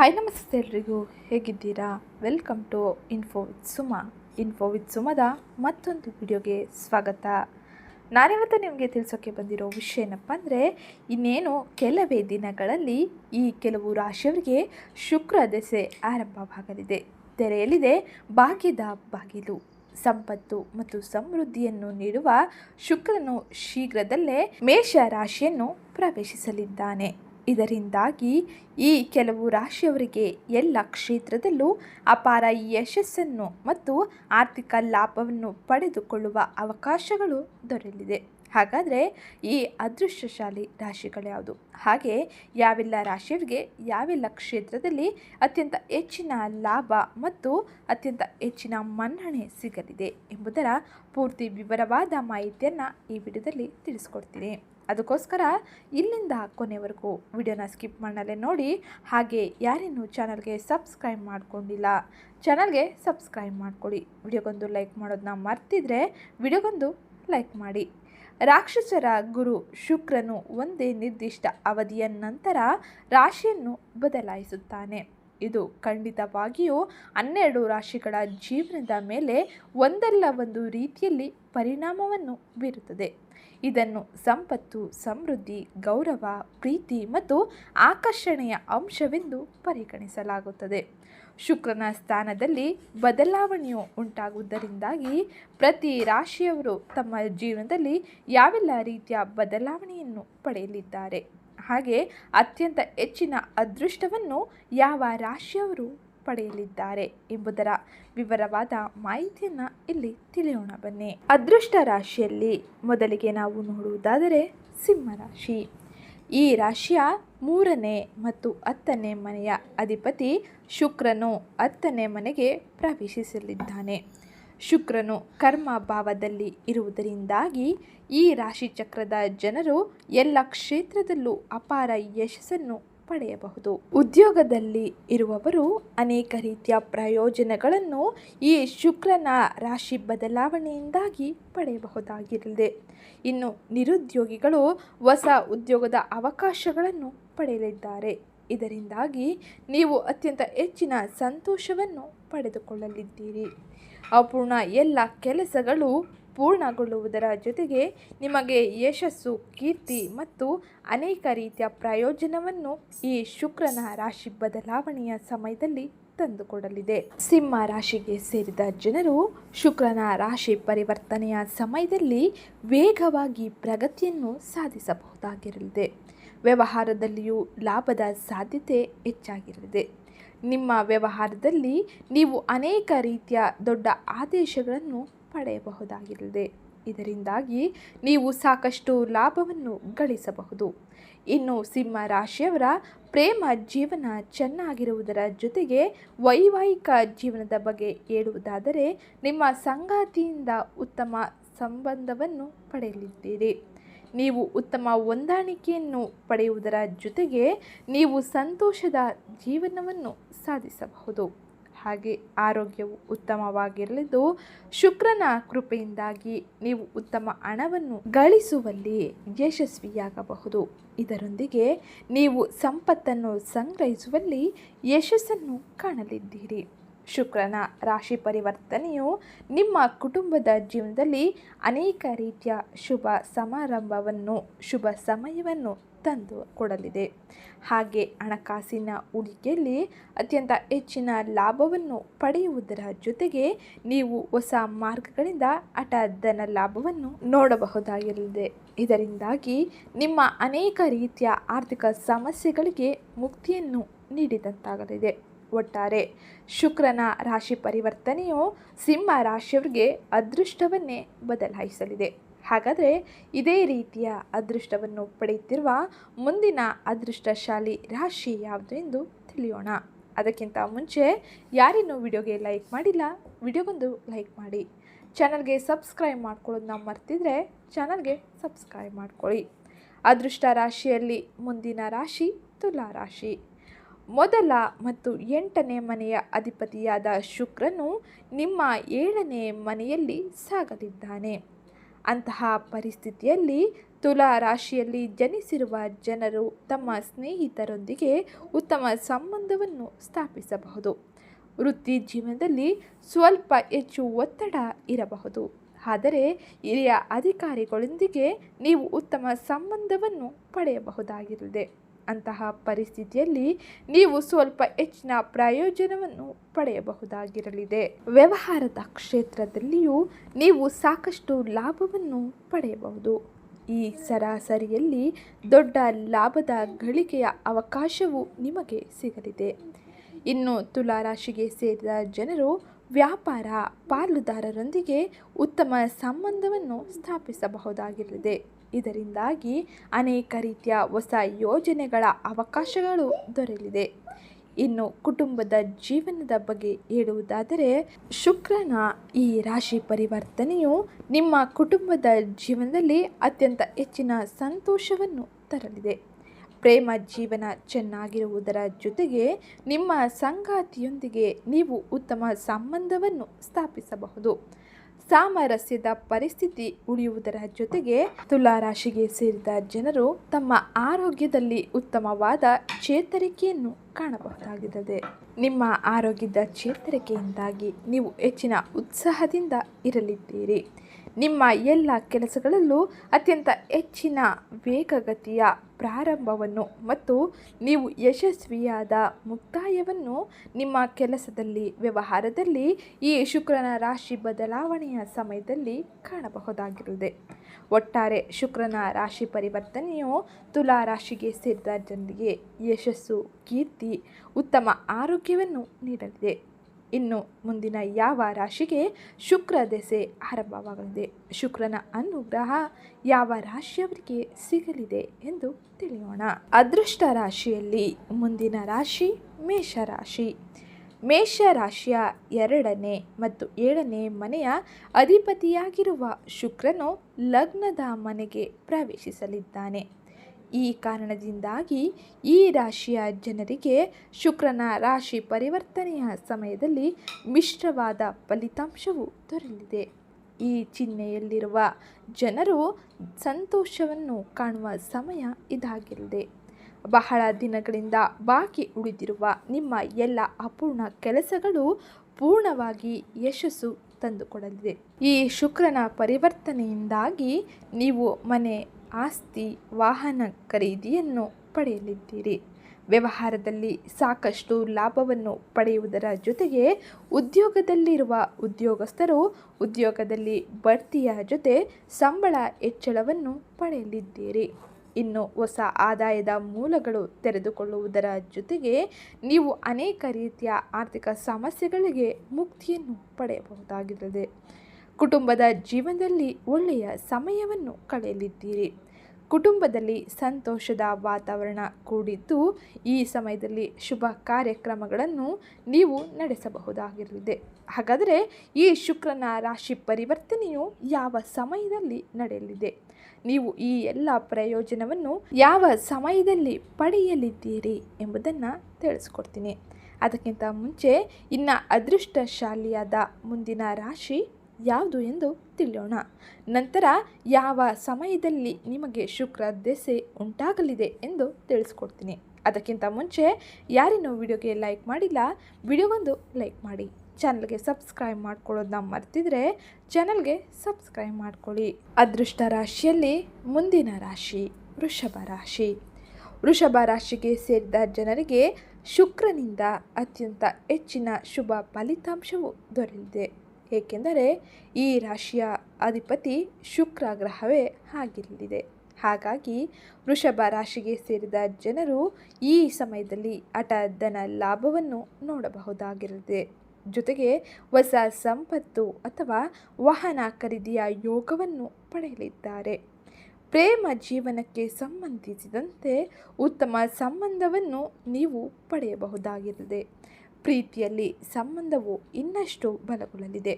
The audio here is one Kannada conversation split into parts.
ಹಾಯ್ ನಮಸ್ತೆ ಎಲ್ರಿಗೂ. ಹೇಗಿದ್ದೀರಾ? Welcome to info with Suma info with ಸುಮದ ಮತ್ತೊಂದು ವಿಡಿಯೋಗೆ ಸ್ವಾಗತ. ನಾನಿವತ್ತು ನಿಮಗೆ ತಿಳಿಸೋಕ್ಕೆ ಬಂದಿರೋ ವಿಷಯ ಏನಪ್ಪ ಅಂದರೆ, ಇನ್ನೇನು ಕೆಲವೇ ದಿನಗಳಲ್ಲಿ ಈ ಕೆಲವು ರಾಶಿಯವರಿಗೆ ಶುಕ್ರ ದೆಸೆ ಆರಂಭವಾಗಲಿದೆ ತೆರೆಯಲಿದೆ ಭಾಗ್ಯದ ಬಾಗಿಲು. ಸಂಪತ್ತು ಮತ್ತು ಸಮೃದ್ಧಿಯನ್ನು ನೀಡುವ ಶುಕ್ರನು ಶೀಘ್ರದಲ್ಲೇ ಮೇಷ ರಾಶಿಯನ್ನು ಪ್ರವೇಶಿಸಲಿದ್ದಾನೆ. ಇದರಿಂದಾಗಿ ಈ ಕೆಲವು ರಾಶಿಯವರಿಗೆ ಎಲ್ಲ ಕ್ಷೇತ್ರದಲ್ಲೂ ಅಪಾರ ಯಶಸ್ಸನ್ನು ಮತ್ತು ಆರ್ಥಿಕ ಲಾಭವನ್ನು ಪಡೆದುಕೊಳ್ಳುವ ಅವಕಾಶಗಳು ದೊರೆಯಲಿದೆ. ಹಾಗಾದರೆ ಈ ಅದೃಶ್ಯಶಾಲಿ ರಾಶಿಗಳು ಯಾವುದು? ಹಾಗೆ ಯಾವೆಲ್ಲ ರಾಶಿಯವರಿಗೆ ಯಾವೆಲ್ಲ ಕ್ಷೇತ್ರದಲ್ಲಿ ಅತ್ಯಂತ ಹೆಚ್ಚಿನ ಲಾಭ ಮತ್ತು ಅತ್ಯಂತ ಹೆಚ್ಚಿನ ಮನ್ನಣೆ ಸಿಗಲಿದೆ ಎಂಬುದರ ಪೂರ್ತಿ ವಿವರವಾದ ಮಾಹಿತಿಯನ್ನು ಈ ವಿಡಿಯೋದಲ್ಲಿ ತಿಳಿಸ್ಕೊಡ್ತೀನಿ. ಅದಕ್ಕೋಸ್ಕರ ಇಲ್ಲಿಂದ ಕೊನೆವರೆಗೂ ವಿಡಿಯೋನ ಸ್ಕಿಪ್ ಮಾಡಲೇ ನೋಡಿ, ಹಾಗೆ ಯಾರಿನ್ನೂ ಚಾನಲ್ಗೆ ಸಬ್ಸ್ಕ್ರೈಬ್ ಮಾಡ್ಕೊಂಡಿಲ್ಲ, ಚಾನಲ್ಗೆ ಸಬ್ಸ್ಕ್ರೈಬ್ ಮಾಡ್ಕೊಳ್ಳಿ ವಿಡಿಯೋಗೊಂದು ಲೈಕ್ ಮಾಡೋದನ್ನ ಮರ್ತಿದ್ರೆ ವಿಡಿಯೋಗೊಂದು ಲೈಕ್ ಮಾಡಿ. ರಾಕ್ಷಸರ ಗುರು ಶುಕ್ರನು ಒಂದೇ ನಿರ್ದಿಷ್ಟ ಅವಧಿಯ ನಂತರ ರಾಶಿಯನ್ನು ಬದಲಾಯಿಸುತ್ತಾನೆ. ಇದು ಖಂಡಿತವಾಗಿಯೂ ಹನ್ನೆರಡು ರಾಶಿಗಳ ಜೀವನದ ಮೇಲೆ ಒಂದಲ್ಲ ಒಂದು ರೀತಿಯಲ್ಲಿ ಪರಿಣಾಮವನ್ನು ಬೀರುತ್ತದೆ. ಇದನ್ನು ಸಂಪತ್ತು, ಸಮೃದ್ಧಿ, ಗೌರವ, ಪ್ರೀತಿ ಮತ್ತು ಆಕರ್ಷಣೆಯ ಅಂಶವೆಂದು ಪರಿಗಣಿಸಲಾಗುತ್ತದೆ. ಶುಕ್ರನ ಸ್ಥಾನದಲ್ಲಿ ಬದಲಾವಣೆಯು ಉಂಟಾಗುವುದರಿಂದಾಗಿ ಪ್ರತಿ ರಾಶಿಯವರು ತಮ್ಮ ಜೀವನದಲ್ಲಿ ಯಾವೆಲ್ಲ ರೀತಿಯ ಬದಲಾವಣೆಯನ್ನು ಪಡೆಯಲಿದ್ದಾರೆ? ಹಾಗೆ ಅತ್ಯಂತ ಹೆಚ್ಚಿನ ಅದೃಷ್ಟವನ್ನು ಯಾವ ರಾಶಿಯವರು ಪಡೆಯಲಿದ್ದಾರೆ ಎಂಬುದರ ವಿವರವಾದ ಮಾಹಿತಿಯನ್ನು ಇಲ್ಲಿ ತಿಳಿಯೋಣ. ಬನ್ನಿ. ಅದೃಷ್ಟ ರಾಶಿಯಲ್ಲಿ ಮೊದಲಿಗೆ ನಾವು ನೋಡುವುದಾದರೆ ಸಿಂಹ ರಾಶಿ. ಈ ರಾಶಿಯ ಮೂರನೇ ಮತ್ತು ಹತ್ತನೇ ಮನೆಯ ಅಧಿಪತಿ ಶುಕ್ರನು ಹತ್ತನೇ ಮನೆಗೆ ಪ್ರವೇಶಿಸಲಿದ್ದಾನೆ. ಶುಕ್ರನು ಕರ್ಮ ಭಾವದಲ್ಲಿ ಇರುವುದರಿಂದಾಗಿ ಈ ರಾಶಿಚಕ್ರದ ಜನರು ಎಲ್ಲ ಕ್ಷೇತ್ರದಲ್ಲೂ ಅಪಾರ ಯಶಸ್ಸನ್ನು ಪಡೆಯಬಹುದು. ಉದ್ಯೋಗದಲ್ಲಿ ಇರುವವರು ಅನೇಕ ರೀತಿಯ ಪ್ರಯೋಜನಗಳನ್ನು ಈ ಶುಕ್ರನ ರಾಶಿ ಬದಲಾವಣೆಯಿಂದಾಗಿ ಪಡೆಯಬಹುದಾಗಿರಲಿದೆ. ಇನ್ನು ನಿರುದ್ಯೋಗಿಗಳು ಹೊಸ ಉದ್ಯೋಗದ ಅವಕಾಶಗಳನ್ನು ಪಡೆಯಲಿದ್ದಾರೆ. ಇದರಿಂದಾಗಿ ನೀವು ಅತ್ಯಂತ ಹೆಚ್ಚಿನ ಸಂತೋಷವನ್ನು ಪಡೆದುಕೊಳ್ಳಲಿದ್ದೀರಿ. ಅಪೂರ್ಣ ಎಲ್ಲ ಕೆಲಸಗಳು ಪೂರ್ಣಗೊಳ್ಳುವುದರ ಜೊತೆಗೆ ನಿಮಗೆ ಯಶಸ್ಸು, ಕೀರ್ತಿ ಮತ್ತು ಅನೇಕ ರೀತಿಯ ಪ್ರಯೋಜನವನ್ನು ಈ ಶುಕ್ರನ ರಾಶಿ ಬದಲಾವಣೆಯ ಸಮಯದಲ್ಲಿ ತಂದುಕೊಡಲಿದೆ. ಸಿಂಹ ರಾಶಿಗೆ ಸೇರಿದ ಜನರು ಶುಕ್ರನ ರಾಶಿ ಪರಿವರ್ತನೆಯ ಸಮಯದಲ್ಲಿ ವೇಗವಾಗಿ ಪ್ರಗತಿಯನ್ನು ಸಾಧಿಸಬಹುದಾಗಿರಲಿದೆ. ವ್ಯವಹಾರದಲ್ಲಿಯೂ ಲಾಭದ ಸಾಧ್ಯತೆ ಹೆಚ್ಚಾಗಿರಲಿದೆ. ನಿಮ್ಮ ವ್ಯವಹಾರದಲ್ಲಿ ನೀವು ಅನೇಕ ರೀತಿಯ ದೊಡ್ಡ ಆದೇಶಗಳನ್ನು ಪಡೆಯಬಹುದಾಗಿರಲಿದೆ. ಇದರಿಂದಾಗಿ ನೀವು ಸಾಕಷ್ಟು ಲಾಭವನ್ನು ಗಳಿಸಬಹುದು. ಇನ್ನು ಸಿಂಹ ರಾಶಿಯವರ ಪ್ರೇಮ ಜೀವನ ಚೆನ್ನಾಗಿರುವುದರ ಜೊತೆಗೆ ವೈವಾಹಿಕ ಜೀವನದ ಬಗ್ಗೆ ಹೇಳುವುದಾದರೆ, ನಿಮ್ಮ ಸಂಗಾತಿಯಿಂದ ಉತ್ತಮ ಸಂಬಂಧವನ್ನು ಪಡೆಯಲಿದ್ದೀರಿ. ನೀವು ಉತ್ತಮ ಹೊಂದಾಣಿಕೆಯನ್ನು ಪಡೆಯುವುದರ ಜೊತೆಗೆ ನೀವು ಸಂತೋಷದ ಜೀವನವನ್ನು ಸಾಧಿಸಬಹುದು. ಹಾಗೆ ಆರೋಗ್ಯವು ಉತ್ತಮವಾಗಿರಲಿದ್ದು, ಶುಕ್ರನ ಕೃಪೆಯಿಂದಾಗಿ ನೀವು ಉತ್ತಮ ಹಣವನ್ನು ಗಳಿಸುವಲ್ಲಿ ಯಶಸ್ವಿಯಾಗಬಹುದು. ಇದರೊಂದಿಗೆ ನೀವು ಸಂಪತ್ತನ್ನು ಸಂಗ್ರಹಿಸುವಲ್ಲಿ ಯಶಸ್ಸನ್ನು ಕಾಣಲಿದ್ದೀರಿ. ಶುಕ್ರನ ರಾಶಿ ಪರಿವರ್ತನೆಯು ನಿಮ್ಮ ಕುಟುಂಬದ ಜೀವನದಲ್ಲಿ ಅನೇಕ ರೀತಿಯ ಶುಭ ಸಮಾರಂಭವನ್ನು, ಶುಭ ಸಮಯವನ್ನು ತಂದು ಕೊಡಲಿದೆ. ಹಾಗೆ ಹಣಕಾಸಿನ ಹೂಡಿಕೆಯಲ್ಲಿ ಅತ್ಯಂತ ಹೆಚ್ಚಿನ ಲಾಭವನ್ನು ಪಡೆಯುವುದರ ಜೊತೆಗೆ ನೀವು ಹೊಸ ಮಾರ್ಗಗಳಿಂದ ಹಠ ಧನ ಲಾಭವನ್ನು ನೋಡಬಹುದಾಗಿರಲಿದೆ ಇದರಿಂದಾಗಿ ನಿಮ್ಮ ಅನೇಕ ರೀತಿಯ ಆರ್ಥಿಕ ಸಮಸ್ಯೆಗಳಿಗೆ ಮುಕ್ತಿಯನ್ನು ನೀಡಿದಂತಾಗಲಿದೆ. ಒಟ್ಟಾರೆ. ಶುಕ್ರನ ರಾಶಿ ಪರಿವರ್ತನೆಯು ಸಿಂಹ ರಾಶಿಯವರಿಗೆ ಅದೃಷ್ಟವನ್ನೇ ಬದಲಾಯಿಸಲಿದೆ. ಹಾಗಾದರೆ ಇದೇ ರೀತಿಯ ಅದೃಷ್ಟವನ್ನು ಪಡೆಯುತ್ತಿರುವ ಮುಂದಿನ ಅದೃಷ್ಟಶಾಲಿ ರಾಶಿ ಯಾವುದು ಎಂದು ತಿಳಿಯೋಣ. ಅದಕ್ಕಿಂತ ಮುಂಚೆ ಯಾರಿನ್ನೂ ವಿಡಿಯೋಗೆ ಲೈಕ್ ಮಾಡಿಲ್ಲ, ವಿಡಿಯೋಗೊಂದು ಲೈಕ್ ಮಾಡಿ. ಚಾನಲ್ಗೆ ಸಬ್ಸ್ಕ್ರೈಬ್ ಮಾಡ್ಕೊಳ್ಳೋದನ್ನ ಮರ್ತಿದ್ರೆ ಚಾನಲ್ಗೆ ಸಬ್ಸ್ಕ್ರೈಬ್ ಮಾಡ್ಕೊಳ್ಳಿ. ಅದೃಷ್ಟ ರಾಶಿಯಲ್ಲಿ ಮುಂದಿನ ರಾಶಿ, ತುಲಾ ರಾಶಿ. ಮೊದಲ ಮತ್ತು ಎಂಟನೇ ಮನೆಯ ಅಧಿಪತಿಯಾದ ಶುಕ್ರನು ನಿಮ್ಮ ಏಳನೇ ಮನೆಯಲ್ಲಿ ಸಾಗಲಿದ್ದಾನೆ. ಅಂತಹ ಪರಿಸ್ಥಿತಿಯಲ್ಲಿ ತುಲಾ ರಾಶಿಯಲ್ಲಿ ಜನಿಸಿರುವ ಜನರು ತಮ್ಮ ಸ್ನೇಹಿತರೊಂದಿಗೆ ಉತ್ತಮ ಸಂಬಂಧವನ್ನು ಸ್ಥಾಪಿಸಬಹುದು. ವೃತ್ತಿ ಜೀವನದಲ್ಲಿ ಸ್ವಲ್ಪ ಹೆಚ್ಚು ಒತ್ತಡ ಇರಬಹುದು. ಆದರೆ ಹಿರಿಯ ಅಧಿಕಾರಿಗಳೊಂದಿಗೆ ನೀವು ಉತ್ತಮ ಸಂಬಂಧವನ್ನು ಪಡೆಯಬಹುದಾಗಿರುತ್ತದೆ. ಅಂತಹ ಪರಿಸ್ಥಿತಿಯಲ್ಲಿ ನೀವು ಸ್ವಲ್ಪ ಹೆಚ್ಚಿನ ಪ್ರಯೋಜನವನ್ನು ಪಡೆಯಬಹುದಾಗಿರಲಿದೆ. ವ್ಯವಹಾರದ ಕ್ಷೇತ್ರದಲ್ಲಿಯೂ ನೀವು ಸಾಕಷ್ಟು ಲಾಭವನ್ನು ಪಡೆಯಬಹುದು. ಈ ಸರಾಸರಿಯಲ್ಲಿ ದೊಡ್ಡ ಲಾಭದ ಗಳಿಕೆಯ ಅವಕಾಶವು ನಿಮಗೆ ಸಿಗಲಿದೆ. ಇನ್ನು ತುಲಾರಾಶಿಗೆ ಸೇರಿದ ಜನರು ವ್ಯಾಪಾರ, ಪಾಲುದಾರರೊಂದಿಗೆ ಉತ್ತಮ ಸಂಬಂಧವನ್ನು ಸ್ಥಾಪಿಸಬಹುದಾಗಿರಲಿದೆ. ಇದರಿಂದಾಗಿ ಅನೇಕ ರೀತಿಯ ಹೊಸ ಯೋಜನೆಗಳ ಅವಕಾಶಗಳು ದೊರೆಯಲಿದೆ. ಇನ್ನು ಕುಟುಂಬದ ಜೀವನದ ಬಗ್ಗೆ ಹೇಳುವುದಾದರೆ, ಶುಕ್ರನ ಈ ರಾಶಿ ಪರಿವರ್ತನೆಯು ನಿಮ್ಮ ಕುಟುಂಬದ ಜೀವನದಲ್ಲಿ ಅತ್ಯಂತ ಹೆಚ್ಚಿನ ಸಂತೋಷವನ್ನು ತರಲಿದೆ. ಪ್ರೇಮ ಜೀವನ ಚೆನ್ನಾಗಿರುವುದರ ಜೊತೆಗೆ ನಿಮ್ಮ ಸಂಗಾತಿಯೊಂದಿಗೆ ನೀವು ಉತ್ತಮ ಸಂಬಂಧವನ್ನು ಸ್ಥಾಪಿಸಬಹುದು. ಸಾಮರಸ್ಯದ ಪರಿಸ್ಥಿತಿ ಉಳಿಯುವುದರ ಜೊತೆಗೆ ತುಲಾರಾಶಿಗೆ ಸೇರಿದ ಜನರು ತಮ್ಮ ಆರೋಗ್ಯದಲ್ಲಿ ಉತ್ತಮವಾದ ಚೇತರಿಕೆಯನ್ನು ಕಾಣಬಹುದಾಗಿದೆ ನಿಮ್ಮ ಆರೋಗ್ಯದ ಚೇತರಿಕೆಯಿಂದಾಗಿ ನೀವು ಹೆಚ್ಚಿನ ಉತ್ಸಾಹದಿಂದ ಇರಲಿದ್ದೀರಿ. ನಿಮ್ಮ ಎಲ್ಲ ಕೆಲಸಗಳಲ್ಲೂ ಅತ್ಯಂತ ಹೆಚ್ಚಿನ ವೇಗಗತಿಯ ಪ್ರಾರಂಭವನ್ನು ಮತ್ತು ನೀವು ಯಶಸ್ವಿಯಾದ ಮುಕ್ತಾಯವನ್ನು ನಿಮ್ಮ ಕೆಲಸದಲ್ಲಿ, ವ್ಯವಹಾರದಲ್ಲಿ ಈ ಶುಕ್ರನ ರಾಶಿ ಬದಲಾವಣೆಯ ಸಮಯದಲ್ಲಿ ಕಾಣಬಹುದಾಗಿರುತ್ತದೆ ಒಟ್ಟಾರೆ ಶುಕ್ರನ ರಾಶಿ ಪರಿವರ್ತನೆಯು ತುಲಾ ರಾಶಿಗೆ ಸೇರಿದ ಜನರಿಗೆ ಯಶಸ್ಸು, ಕೀರ್ತಿ, ಉತ್ತಮ ಆರೋಗ್ಯವನ್ನು ನೀಡಲಿದೆ. ಇನ್ನು ಮುಂದಿನ ಯಾವ ರಾಶಿಗೆ ಶುಕ್ರ ದೆಸೆ ಆರಂಭವಾಗಲಿದೆ? ಶುಕ್ರನ ಅನುಗ್ರಹ ಯಾವ ರಾಶಿಯವರಿಗೆ ಸಿಗಲಿದೆ ಎಂದು ತಿಳಿಯೋಣ. ಅದೃಷ್ಟ ರಾಶಿಯಲ್ಲಿ ಮುಂದಿನ ರಾಶಿ ಮೇಷರಾಶಿ. ಮೇಷ ರಾಶಿಯ ಎರಡನೇ ಮತ್ತು ಏಳನೇ ಮನೆಯ ಅಧಿಪತಿಯಾಗಿರುವ ಶುಕ್ರನು ಲಗ್ನದ ಮನೆಗೆ ಪ್ರವೇಶಿಸಲಿದ್ದಾನೆ. ಈ ಕಾರಣದಿಂದಾಗಿ ಈ ರಾಶಿಯ ಜನರಿಗೆ ಶುಕ್ರನ ರಾಶಿ ಪರಿವರ್ತನೆಯ ಸಮಯದಲ್ಲಿ ಮಿಶ್ರವಾದ ಫಲಿತಾಂಶವು ದೊರೆಯಲಿದೆ. ಈ ಚಿಹ್ನೆಯಲ್ಲಿರುವ ಜನರು ಸಂತೋಷವನ್ನು ಕಾಣುವ ಸಮಯ ಇದಾಗಿರಲಿದೆ ಬಹಳ ದಿನಗಳಿಂದ ಬಾಕಿ ಉಳಿದಿರುವ ನಿಮ್ಮ ಎಲ್ಲ ಅಪೂರ್ಣ ಕೆಲಸಗಳು ಪೂರ್ಣವಾಗಿ ಯಶಸ್ಸು ತಂದುಕೊಡಲಿದೆ. ಈ ಶುಕ್ರನ ಪರಿವರ್ತನೆಯಿಂದಾಗಿ ನೀವು ಮನೆ ಆಸ್ತಿ, ವಾಹನ ಖರೀದಿಯನ್ನು ಪಡೆಯಲಿದ್ದೀರಿ. ವ್ಯವಹಾರದಲ್ಲಿ ಸಾಕಷ್ಟು ಲಾಭವನ್ನು ಪಡೆಯುವುದರ ಜೊತೆಗೆ ಉದ್ಯೋಗದಲ್ಲಿರುವ ಉದ್ಯೋಗಸ್ಥರು ಉದ್ಯೋಗದಲ್ಲಿ ಬಡ್ತಿಯ ಜೊತೆ ಸಂಬಳ ಹೆಚ್ಚಳವನ್ನು ಪಡೆಯಲಿದ್ದೀರಿ. ಇನ್ನು ಹೊಸ ಆದಾಯದ ಮೂಲಗಳು ತೆರೆದುಕೊಳ್ಳುವುದರ ಜೊತೆಗೆ ನೀವು ಅನೇಕ ರೀತಿಯ ಆರ್ಥಿಕ ಸಮಸ್ಯೆಗಳಿಗೆ ಮುಕ್ತಿಯನ್ನು ಪಡೆಯಬಹುದಾಗಿರುತ್ತದೆ. ಕುಟುಂಬದ ಜೀವನದಲ್ಲಿ ಒಳ್ಳೆಯ ಸಮಯವನ್ನು ಕಳೆಯಲಿದ್ದೀರಿ. ಕುಟುಂಬದಲ್ಲಿ ಸಂತೋಷದ ವಾತಾವರಣ ಕೂಡಿದ್ದು ಈ ಸಮಯದಲ್ಲಿ ಶುಭ ಕಾರ್ಯಕ್ರಮಗಳನ್ನು ನೀವು ನಡೆಸಬಹುದಾಗಿರಲಿದೆ. ಹಾಗಾದರೆ ಈ ಶುಕ್ರನ ರಾಶಿ ಪರಿವರ್ತನೆಯು ಯಾವ ಸಮಯದಲ್ಲಿ ನಡೆಯಲಿದೆ? ನೀವು ಈ ಎಲ್ಲ ಪ್ರಯೋಜನವನ್ನು ಯಾವ ಸಮಯದಲ್ಲಿ ಪಡೆಯಲಿದ್ದೀರಿ ಎಂಬುದನ್ನು ತಿಳಿಸ್ಕೊಡ್ತೀನಿ. ಅದಕ್ಕಿಂತ ಮುಂಚೆ ಇನ್ನು ಅದೃಷ್ಟಶಾಲಿಯಾದ ಮುಂದಿನ ರಾಶಿ ಯಾವುದು ಎಂದು ತಿಳಿಯೋಣ. ನಂತರ ಯಾವ ಸಮಯದಲ್ಲಿ ನಿಮಗೆ ಶುಕ್ರ ದೆಸೆ ಉಂಟಾಗಲಿದೆ ಎಂದು ತಿಳಿಸ್ಕೊಡ್ತೀನಿ. ಅದಕ್ಕಿಂತ ಮುಂಚೆ ಯಾರೇನೋ ವಿಡಿಯೋಗೆ ಲೈಕ್ ಮಾಡಿಲ್ಲ, ವಿಡಿಯೋಗೊಂದು ಲೈಕ್ ಮಾಡಿ. ಚಾನಲ್ಗೆ ಸಬ್ಸ್ಕ್ರೈಬ್ ಮಾಡ್ಕೊಳ್ಳೋದನ್ನ ಮರ್ತಿದ್ರೆ ಚಾನಲ್ಗೆ ಸಬ್ಸ್ಕ್ರೈಬ್ ಮಾಡ್ಕೊಳ್ಳಿ. ಅದೃಷ್ಟ ರಾಶಿಯಲ್ಲಿ ಮುಂದಿನ ರಾಶಿ ವೃಷಭ ರಾಶಿ. ವೃಷಭ ರಾಶಿಗೆ ಸೇರಿದ ಜನರಿಗೆ ಶುಕ್ರನಿಂದ ಅತ್ಯಂತ ಹೆಚ್ಚಿನ ಶುಭ ಫಲಿತಾಂಶವು ದೊರೆಯಲಿದೆ. ಏಕೆಂದರೆ ಈ ರಾಶಿಯ ಅಧಿಪತಿ ಶುಕ್ರ ಗ್ರಹವೇ ಆಗಿರಲಿದೆ. ಹಾಗಾಗಿ ವೃಷಭ ರಾಶಿಗೆ ಸೇರಿದ ಜನರು ಈ ಸಮಯದಲ್ಲಿ ಹಠಧನ ಲಾಭವನ್ನು ನೋಡಬಹುದಾಗಿರಲಿದೆ. ಜೊತೆಗೆ ಹೊಸ ಸಂಪತ್ತು ಅಥವಾ ವಾಹನ ಖರೀದಿಯ ಯೋಗವನ್ನು ಪಡೆಯಲಿದ್ದಾರೆ. ಪ್ರೇಮ ಜೀವನಕ್ಕೆ ಸಂಬಂಧಿಸಿದಂತೆ ಉತ್ತಮ ಸಂಬಂಧವನ್ನು ನೀವು ಪಡೆಯಬಹುದಾಗಿರುತ್ತದೆ ಪ್ರೀತಿಯಲ್ಲಿ ಸಂಬಂಧವು ಇನ್ನಷ್ಟು ಬಲಗೊಳ್ಳಲಿದೆ.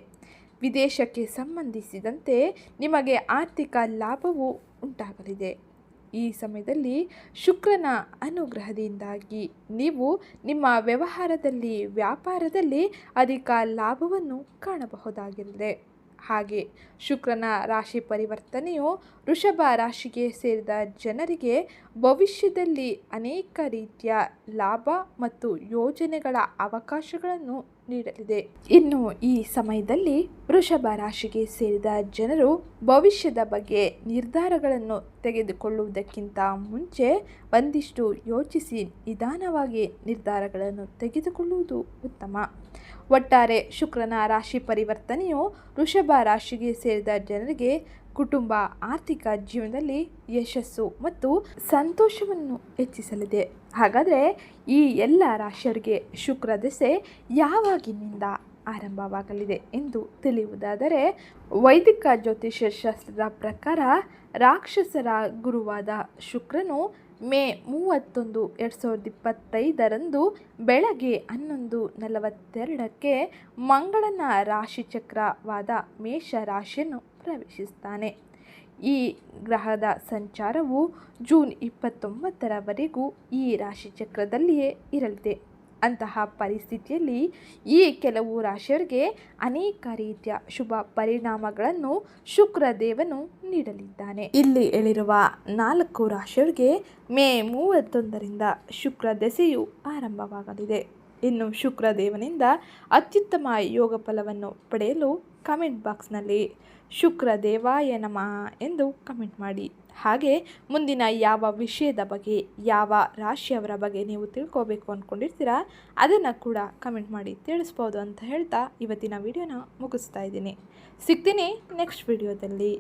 ವಿದೇಶಕ್ಕೆ ಸಂಬಂಧಿಸಿದಂತೆ ನಿಮಗೆ ಆರ್ಥಿಕ ಲಾಭವು ಉಂಟಾಗಲಿದೆ. ಈ ಸಮಯದಲ್ಲಿ ಶುಕ್ರನ ಅನುಗ್ರಹದಿಂದಾಗಿ ನೀವು ನಿಮ್ಮ ವ್ಯವಹಾರದಲ್ಲಿ ವ್ಯಾಪಾರದಲ್ಲಿ ಅಧಿಕ ಲಾಭವನ್ನು ಕಾಣಬಹುದಾಗಿದೆ ಹಾಗೆ ಶುಕ್ರನ ರಾಶಿ ಪರಿವರ್ತನೆಯು ವೃಷಭ ರಾಶಿಗೆ ಸೇರಿದ ಜನರಿಗೆ ಭವಿಷ್ಯದಲ್ಲಿ ಅನೇಕ ರೀತಿಯ ಲಾಭ ಮತ್ತು ಯೋಜನೆಗಳ ಅವಕಾಶಗಳನ್ನು ನೀಡಲಿದೆ. ಇನ್ನು ಈ ಸಮಯದಲ್ಲಿ ವೃಷಭ ರಾಶಿಗೆ ಸೇರಿದ ಜನರು ಭವಿಷ್ಯದ ಬಗ್ಗೆ ನಿರ್ಧಾರಗಳನ್ನು ತೆಗೆದುಕೊಳ್ಳುವುದಕ್ಕಿಂತ ಮುಂಚೆ ಒಂದಿಷ್ಟು ಯೋಚಿಸಿ ನಿಧಾನವಾಗಿ ನಿರ್ಧಾರಗಳನ್ನು ತೆಗೆದುಕೊಳ್ಳುವುದು ಉತ್ತಮ. ಒಟ್ಟಾರೆ ಶುಕ್ರನ ರಾಶಿ ಪರಿವರ್ತನೆಯು ವೃಷಭ ರಾಶಿಗೆ ಸೇರಿದ ಜನರಿಗೆ ಕುಟುಂಬ, ಆರ್ಥಿಕ ಜೀವನದಲ್ಲಿ ಯಶಸ್ಸು ಮತ್ತು ಸಂತೋಷವನ್ನು ಹೆಚ್ಚಿಸಲಿದೆ. ಹಾಗಾದರೆ ಈ ಎಲ್ಲ ರಾಶಿಯವರಿಗೆ ಶುಕ್ರ ದೆಸೆ ಯಾವಾಗಿನಿಂದ ಆರಂಭವಾಗಲಿದೆ ಎಂದು ತಿಳಿಯುವುದಾದರೆ, ವೈದಿಕ ಜ್ಯೋತಿಷ್ಯ ಶಾಸ್ತ್ರದ ಪ್ರಕಾರ ರಾಕ್ಷಸರ ಗುರುವಾದ ಶುಕ್ರನು ಮೇ ಮೂವತ್ತೊಂದು ಎರಡು ಸಾವಿರದ ಇಪ್ಪತ್ತೈದರಂದು ಬೆಳಗ್ಗೆ ಹನ್ನೊಂದು ನಲವತ್ತೆರಡಕ್ಕೆ ಮಂಗಳನ ರಾಶಿಚಕ್ರವಾದ ಮೇಷ ರಾಶಿಯನ್ನು ಪ್ರವೇಶಿಸ್ತಾನೆ. ಈ ಗ್ರಹದ ಸಂಚಾರವು ಜೂನ್ ಇಪ್ಪತ್ತೊಂಬತ್ತರವರೆಗೂ ಈ ರಾಶಿಚಕ್ರದಲ್ಲಿಯೇ ಇರಲಿದೆ. ಅಂತಹ ಪರಿಸ್ಥಿತಿಯಲ್ಲಿ ಈ ಕೆಲವು ರಾಶಿಯವರಿಗೆ ಅನೇಕ ರೀತಿಯ ಶುಭ ಪರಿಣಾಮಗಳನ್ನು ಶುಕ್ರದೇವನು ನೀಡಲಿದ್ದಾನೆ. ಇಲ್ಲಿ ಹೇಳಿರುವ ನಾಲ್ಕು ರಾಶಿಯವರಿಗೆ ಮೇ ಮೂವತ್ತೊಂದರಿಂದ ಶುಕ್ರ ದೆಸೆಯು ಆರಂಭವಾಗಲಿದೆ. ಇನ್ನು ಶುಕ್ರ ದೇವನಿಂದ ಅತ್ಯುತ್ತಮ ಯೋಗ ಫಲವನ್ನು ಪಡೆಯಲು ಕಮೆಂಟ್ ಬಾಕ್ಸ್ನಲ್ಲಿ ಶುಕ್ರ ದೇವಾಯ ನಮ ಎಂದು ಕಮೆಂಟ್ ಮಾಡಿ. ಹಾಗೆ ಮುಂದಿನ ಯಾವ ವಿಷಯದ ಬಗ್ಗೆ, ಯಾವ ರಾಶಿಯವರ ಬಗ್ಗೆ ನೀವು ತಿಳ್ಕೋಬೇಕು ಅಂದ್ಕೊಂಡಿರ್ತೀರಾ ಅದನ್ನು ಕೂಡ ಕಮೆಂಟ್ ಮಾಡಿ ತಿಳಿಸ್ಬೋದು ಅಂತ ಹೇಳ್ತಾ ಇವತ್ತಿನ ವಿಡಿಯೋನ ಮುಗಿಸ್ತಾ ಇದ್ದೀನಿ. ಸಿಗ್ತೀನಿ ನೆಕ್ಸ್ಟ್ ವಿಡಿಯೋದಲ್ಲಿ.